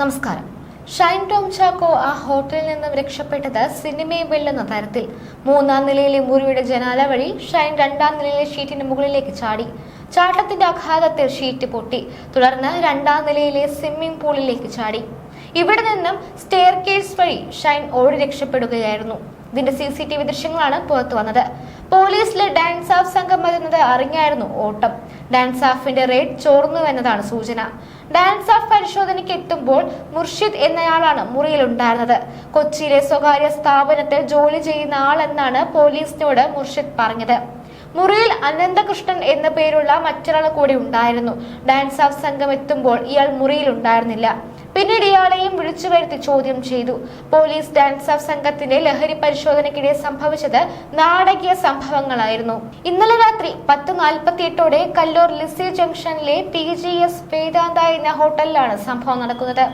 നമസ്കാരം. ഷൈൻ ടോം ചാക്കോ ആ ഹോട്ടലിൽ നിന്നും രക്ഷപ്പെട്ടത് സിനിമയെ വെല്ലുന്ന തരത്തിൽ. മൂന്നാം നിലയിലെ മുറിയുടെ ജനാല വഴി ഷൈൻ രണ്ടാം നിലയിലെ ഷീറ്റിന് മുകളിലേക്ക് ചാടി. ചാട്ടത്തിന്റെ ആഘാതത്തിൽ ഷീറ്റ് പൊട്ടി. തുടർന്ന് രണ്ടാം നിലയിലെ സ്വിമ്മിംഗ് പൂളിലേക്ക് ചാടി. ഇവിടെ നിന്നും സ്റ്റെയർ കേസ് വഴി ഷൈൻ ഓടി രക്ഷപ്പെടുകയായിരുന്നു. ഇതിന്റെ സി സി ടി വി ദൃശ്യങ്ങളാണ് പുറത്തു വന്നത്. പോലീസിലെ ഡാൻസ് ഓഫ് സംഘം വരുന്നത് അറിഞ്ഞായിരുന്നു ഓട്ടം. ഡാൻസ് ഓഫിന്റെ റേറ്റ് ചോർന്നു എന്നതാണ് സൂചന. ഡാൻസ് ഓഫ് പരിശോധനയ്ക്ക് എത്തുമ്പോൾ മുർഷിദ് എന്നയാളാണ് മുറിയിലുണ്ടായിരുന്നത്. കൊച്ചിയിലെ സ്വകാര്യ സ്ഥാപനത്തിൽ ജോലി ചെയ്യുന്ന ആളെന്നാണ് പോലീസിനോട് മുർഷിദ് പറഞ്ഞത്. മുറിയിൽ അനന്തകൃഷ്ണൻ എന്ന പേരുള്ള മറ്റൊരാൾ കൂടി ഉണ്ടായിരുന്നു. ഡാൻസ് ഓഫ് സംഘം എത്തുമ്പോൾ ഇയാൾ മുറിയിൽ ഉണ്ടായിരുന്നില്ല പിന്നീട് ഇയാളെയും വിളിച്ചു വരുത്തി ചോദ്യം ചെയ്തു. പോലീസ് ഡാൻസ് ഓഫ് സംഘത്തിന്റെ ലഹരി പരിശോധനയ്ക്കിടെ സംഭവിച്ചത് നാടകീയ സംഭവങ്ങളായിരുന്നു. ഇന്നലെ രാത്രി പത്ത് നാൽപ്പത്തി എട്ടോടെ കല്ലൂർ ലിസി ജംഗ്ഷനിലെ പി ജി എസ് വേദാന്ത എന്ന ഹോട്ടലിലാണ് സംഭവം നടക്കുന്നത്.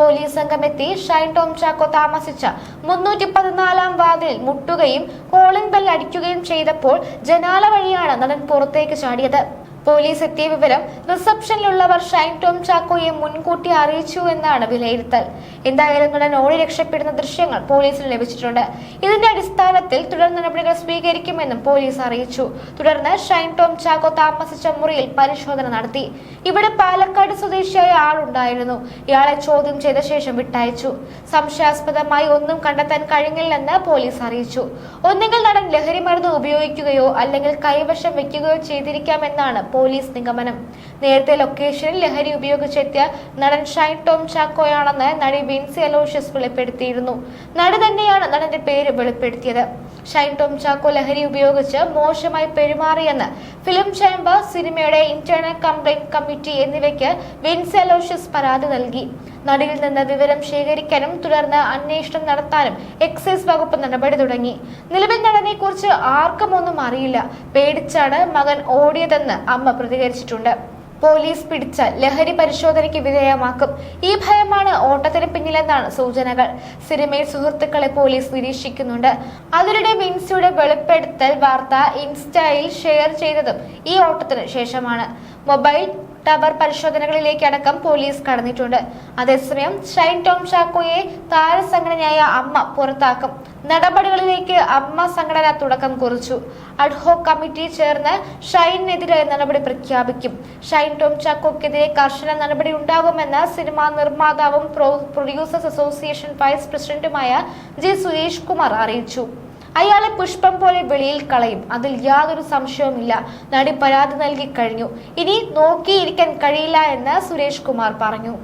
പോലീസ് സംഘം എത്തി ഷൈൻ ടോം ചാക്കോ താമസിച്ച മുന്നൂറ്റി പതിനാലാം വാതിൽ മുട്ടുകയും കോളിംഗ് ബെൽ അടിക്കുകയും ചെയ്തപ്പോൾ ജനാല വഴിയാണ് നടൻ പുറത്തേക്ക് ചാടിയത്. പോലീസ് എത്തിയ വിവരം റിസപ്ഷനിലുള്ളവർ ഷൈൻ ടോം ചാക്കോയെ മുൻകൂട്ടി അറിയിച്ചു എന്നാണ് വിലയിരുത്തൽ. എന്തായാലും നടൻ ഓടി രക്ഷപ്പെടുന്ന ദൃശ്യങ്ങൾ പോലീസിന് ലഭിച്ചിട്ടുണ്ട്. ഇതിന്റെ അടിസ്ഥാനത്തിൽ തുടർ നടപടികൾ സ്വീകരിക്കുമെന്നും പോലീസ് അറിയിച്ചു. തുടർന്ന് ഷൈൻ ടോം ചാക്കോ താമസിച്ച മുറിയിൽ പരിശോധന നടത്തി. ഇവിടെ പാലക്കാട് സ്വദേശിയായ ആളുണ്ടായിരുന്നു. ഇയാളെ ചോദ്യം ചെയ്ത ശേഷം വിട്ടയച്ചു. സംശയാസ്പദമായി ഒന്നും കണ്ടെത്താൻ കഴിഞ്ഞില്ലെന്ന് പോലീസ് അറിയിച്ചു. ഒന്നുകിൽ നടൻ ലഹരി മരുന്ന് ഉപയോഗിക്കുകയോ അല്ലെങ്കിൽ കൈവശം വെക്കുകയോ ചെയ്തിരിക്കാമെന്നാണ് പോലീസ് നിഗമനം. നേരത്തെ ലൊക്കേഷനിൽ ലഹരി ഉപയോഗിച്ചെത്തിയ നടൻ ഷൈൻ ടോം ചാക്കോയാണെന്ന് നടി വിൻസി അലോഷ്യസ് വെളിപ്പെടുത്തിയിരുന്നു. നടി തന്നെയാണ് നടന്റെ പേര് വെളിപ്പെടുത്തിയത്. ഷൈൻ ടോം ചാക്കോ ലഹരി ഉപയോഗിച്ച് മോശമായി പെരുമാറിയെന്ന് ഫിലിം ചേംബർ സിനിമയുടെ ഇന്റേണൽ കംപ്ലൈന്റ് കമ്മിറ്റി എന്നിവയ്ക്ക് വിൻസി അലോഷ്യസ് പരാതി നൽകി. നടിയിൽ നിന്ന് വിവരം ശേഖരിക്കാനും തുടർന്ന് അന്വേഷണം നടത്താനും എക്സൈസ് വകുപ്പ് നടപടി തുടങ്ങി. നിലവിൽ നടനെ കുറിച്ച് ആർക്കും ഒന്നും അറിയില്ല. പേടിച്ചാണ് മകൻ ഓടിയതെന്ന് അമ്മ പ്രതികരിച്ചിട്ടുണ്ട്. പോലീസ് പിടിച്ചാൽ ലഹരി പരിശോധനയ്ക്ക് വിധേയമാക്കും. ഈ ഭയമാണ് ഓട്ടത്തിന് പിന്നിലെന്നാണ് സൂചനകൾ. സിനിമയിൽ സുഹൃത്തുക്കളെ പോലീസ് നിരീക്ഷിക്കുന്നുണ്ട്. അതിനിടെ വിൻസിയുടെ വെളിപ്പെടുത്തൽ വാർത്ത ഇൻസ്റ്റയിൽ ഷെയർ ചെയ്തതും ഈ ഓട്ടത്തിന് ശേഷമാണ്. മൊബൈൽ ടവർ പരിശോധനകളിലേക്കടക്കം പോലീസ് കടന്നിട്ടുണ്ട്. അതേസമയം ഷൈൻ ടോം ചാക്കോയെ താരസംഘടനയായ അമ്മ പുറത്താക്കും. നടപടികളിലേക്ക് അമ്മ സംഘടന തുടക്കം കുറിച്ചു. അഡ്ഹോ കമ്മിറ്റി ചേർന്ന് ഷൈനെതിരെ നടപടി പ്രഖ്യാപിക്കും. ഷൈൻ ടോം ചാക്കോക്കെതിരെ കർശന നടപടി ഉണ്ടാകുമെന്ന് സിനിമാ നിർമ്മാതാവും പ്രൊഡ്യൂസേഴ്സ് അസോസിയേഷൻ വൈസ് പ്രസിഡന്റുമായ ജി സുരേഷ് കുമാർ അറിയിച്ചു. അയാളെ പുഷ്പം പോലെ വെളിയിൽ കളയും. അതിൽ യാതൊരു സംശയവുമില്ല. നടി പരാതി നൽകി കഴിഞ്ഞു. ഇനി നോക്കിയിരിക്കാൻ കഴിയില്ല എന്ന് സുരേഷ് കുമാർ പറഞ്ഞു.